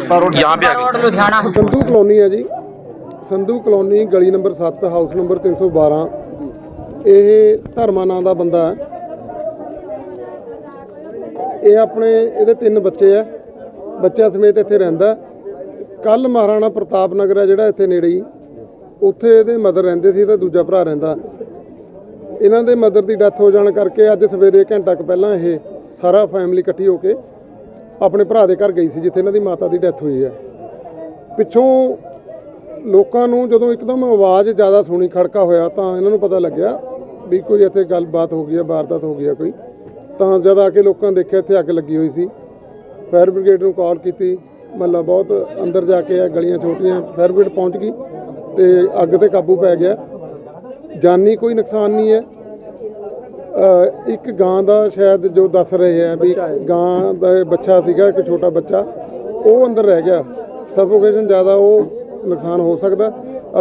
यहाँ पे रोड आगे लुधियाना ਸੰਧੂ ਕਲੋਨੀ ਹੈ ਜੀ ਸੰਧੂ ਕਲੋਨੀ ਗਲੀ ਨੰਬਰ 7 ਹਾਊਸ ਨੰਬਰ 312 ਇਹ ਧਰਮਾ ਨਾਂ ਦਾ ਬੰਦਾ ਹੈ ਇਹ ਆਪਣੇ ਇਹਦੇ ਤਿੰਨ ਬੱਚੇ ਆ ਬੱਚਿਆਂ ਸਮੇਤ ਇੱਥੇ ਰਹਿੰਦਾ ਕੱਲ ਮਹਾਰਾਣਾ ਪ੍ਰਤਾਪ ਨਗਰ ਹੈ ਜਿਹੜਾ ਇੱਥੇ ਨੇੜੇ ਹੀ ਉੱਥੇ ਇਹਦੇ ਮਦਰ ਰਹਿੰਦੇ ਸੀ ਤੇ ਦੂਜਾ ਭਰਾ ਰਹਿੰਦਾ ਇਹਨਾਂ ਦੇ ਮਦਰ ਦੀ ਡੈਥ ਹੋ ਜਾਣ ਕਰਕੇ ਅੱਜ ਸਵੇਰੇ ਘੰਟਾ ਕੁ ਪਹਿਲਾਂ ਇਹ ਸਾਰਾ ਫੈਮਿਲੀ ਇਕੱਠੀ ਹੋ ਕੇ ਆਪਣੇ ਭਰਾ ਦੇ ਘਰ ਗਈ ਸੀ, ਜਿੱਥੇ ਇਹਨਾਂ ਦੀ ਮਾਤਾ ਦੀ ਡੈਥ ਹੋਈ ਹੈ। ਪਿੱਛੋਂ ਲੋਕਾਂ ਨੂੰ ਜਦੋਂ ਇੱਕਦਮ ਆਵਾਜ਼ ਜ਼ਿਆਦਾ ਸੁਣੀ, ਖੜਕਾ ਹੋਇਆ, ਤਾਂ ਇਹਨਾਂ ਨੂੰ ਪਤਾ ਲੱਗਿਆ ਵੀ ਕੋਈ ਇੱਥੇ ਗੱਲਬਾਤ ਹੋ ਗਈ ਹੈ, ਵਾਰਦਾਤ ਹੋ ਗਈ ਹੈ ਕੋਈ। ਤਾਂ ਜਦ ਆ ਕੇ ਲੋਕਾਂ ਦੇਖਿਆ, ਇੱਥੇ ਅੱਗ ਲੱਗੀ ਹੋਈ ਸੀ। ਫਾਇਰ ਬ੍ਰਿਗੇਡ ਨੂੰ ਕਾਲ ਕੀਤੀ। ਮਹੱਲਾ ਬਹੁਤ ਅੰਦਰ ਜਾ ਕੇ ਆ, ਗਲੀਆਂ ਛੋਟੀਆਂ ਫਾਇਰ ਬ੍ਰਿਗੇਡ ਪਹੁੰਚ ਗਈ ਤੇ ਅੱਗ ਤੇ ਕਾਬੂ ਪੈ ਗਿਆ। ਜਾਨੀ ਕੋਈ ਨੁਕਸਾਨ ਨਹੀਂ ਹੈ। ਇੱਕ ਗਾਂ ਦਾ ਸ਼ਾਇਦ ਜੋ ਦੱਸ ਰਹੇ ਆ ਵੀ ਗਾਂ ਦਾ ਬੱਚਾ ਸੀਗਾ ਇੱਕ ਛੋਟਾ ਬੱਚਾ ਉਹ ਅੰਦਰ ਰਹਿ ਗਿਆ। ਸਫੋਕੇਸ਼ਨ ਜ਼ਿਆਦਾ ਉਹ ਨੁਕਸਾਨ ਹੋ ਸਕਦਾ।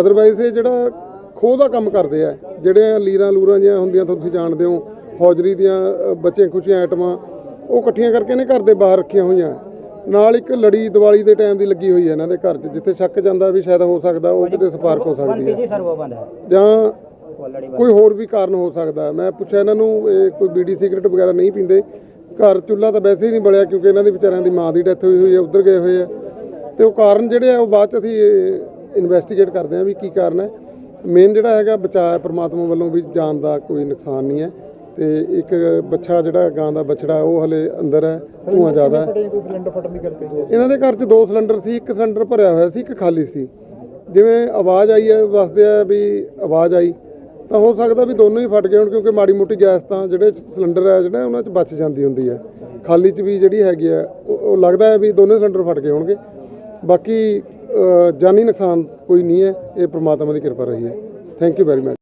ਅਦਰਵਾਈਜ਼ ਇਹ ਜਿਹੜਾ ਖੋਹ ਦਾ ਕੰਮ ਕਰਦੇ ਆ ਜਿਹੜੇ ਲੀਰਾਂ ਲੂਰਾਂ ਜਿਹੀਆਂ ਹੁੰਦੀਆਂ ਤੁਸੀਂ ਜਾਣਦੇ ਹੋ ਫੌਜਰੀ ਦੀਆਂ ਬੱਚੇ ਖੁਸ਼ੀਆਂ ਆਈਟਮਾਂ ਉਹ ਇਕੱਠੀਆਂ ਕਰਕੇ ਨੇ ਘਰ ਦੇ ਬਾਹਰ ਰੱਖੀਆਂ ਹੋਈਆਂ। ਨਾਲ ਇੱਕ ਲੜੀ ਦੀਵਾਲੀ ਦੇ ਟਾਈਮ ਦੀ ਲੱਗੀ ਹੋਈ ਹੈ ਇਹਨਾਂ ਦੇ ਘਰ 'ਚ ਜਿੱਥੇ ਛੱਕ ਜਾਂਦਾ ਵੀ ਸ਼ਾਇਦ ਹੋ ਸਕਦਾ ਉਹ ਕਿਤੇ ਸਪਾਰਕ ਹੋ ਸਕਦੀ ਹੈ। ਜਾਂ ਕੋਈ ਹੋਰ ਵੀ ਕਾਰਨ ਹੋ ਸਕਦਾ। ਹੈ। ਮੈਂ ਪੁੱਛਿਆ ਇਹਨਾਂ ਨੂੰ ਇਹ ਕੋਈ ਬੀੜੀ ਸਿਗਰਟ ਵਗੈਰਾ ਨਹੀਂ ਪੀਂਦੇ। ਘਰ ਚੁੱਲ੍ਹਾ ਤਾਂ ਵੈਸੇ ਹੀ ਨਹੀਂ ਬਲਿਆ ਕਿਉਂਕਿ ਇਹਨਾਂ ਦੇ ਵਿਚਾਰਿਆਂ ਦੀ ਮਾਂ ਦੀ ਡੈਥ ਹੋਈ ਹੋਈ ਹੈ ਉੱਧਰ ਗਏ ਹੋਏ ਆ। ਤੇ ਉਹ ਕਾਰਨ ਜਿਹੜੇ ਆ ਉਹ ਬਾਅਦ ਚ ਅਸੀਂ ਇਨਵੈਸਟੀਗੇਟ ਕਰਦੇ ਹਾਂ ਵੀ ਕੀ ਕਾਰਨ ਹੈ। ਮੇਨ ਜਿਹੜਾ ਹੈਗਾ ਬਚਾਅ ਪ੍ਰਮਾਤਮਾ ਵੱਲੋਂ ਵੀ ਜਾਨ ਦਾ ਕੋਈ ਨੁਕਸਾਨ ਨਹੀਂ ਹੈ। ਤੇ ਇੱਕ ਬੱਚਾ ਜਿਹੜਾ ਗਾਂ ਦਾ ਬਛੜਾ ਉਹ ਹਲੇ ਅੰਦਰ ਹੈ ਧੂਆਂ ਜ਼ਿਆਦਾ ਹੈ। ਇਹਨਾਂ ਦੇ ਘਰ 'ਚ ਦੋ ਸਿਲੰਡਰ ਸੀ ਇੱਕ ਸਿਲੰਡਰ ਭਰਿਆ ਹੋਇਆ ਸੀ ਇੱਕ ਖਾਲੀ ਸੀ। ਜਿਵੇਂ ਆਵਾਜ਼ ਆਈ ਹੈ ਉਹ ਦੱਸਦੇ ਆ ਵੀ ਆਵਾਜ਼ ਆਈ। ਤਾਂ ਹੋ ਸਕਦਾ ਵੀ ਦੋਨੋਂ ਹੀ ਫਟ ਗਏ ਹੋਣ ਕਿਉਂਕਿ ਮਾੜੀ ਮੋਟੀ ਗੈਸ ਤਾਂ ਜਿਹੜੇ ਸਿਲੰਡਰ ਹੈ ਜਿਹੜੇ ਉਹਨਾਂ 'ਚ ਬਚ ਜਾਂਦੀ ਹੁੰਦੀ ਹੈ ਖਾਲੀ 'ਚ ਵੀ ਜਿਹੜੀ ਹੈਗੀ ਆ, ਉਹ ਲੱਗਦਾ ਹੈ ਵੀ ਦੋਨੋਂ ਸਿਲੰਡਰ ਫਟ ਗਏ ਹੋਣਗੇ। ਬਾਕੀ ਜਾਨੀ ਨੁਕਸਾਨ ਕੋਈ ਨਹੀਂ ਹੈ, ਇਹ ਪ੍ਰਮਾਤਮਾ ਦੀ ਕਿਰਪਾ ਰਹੀ ਹੈ। Thank you very much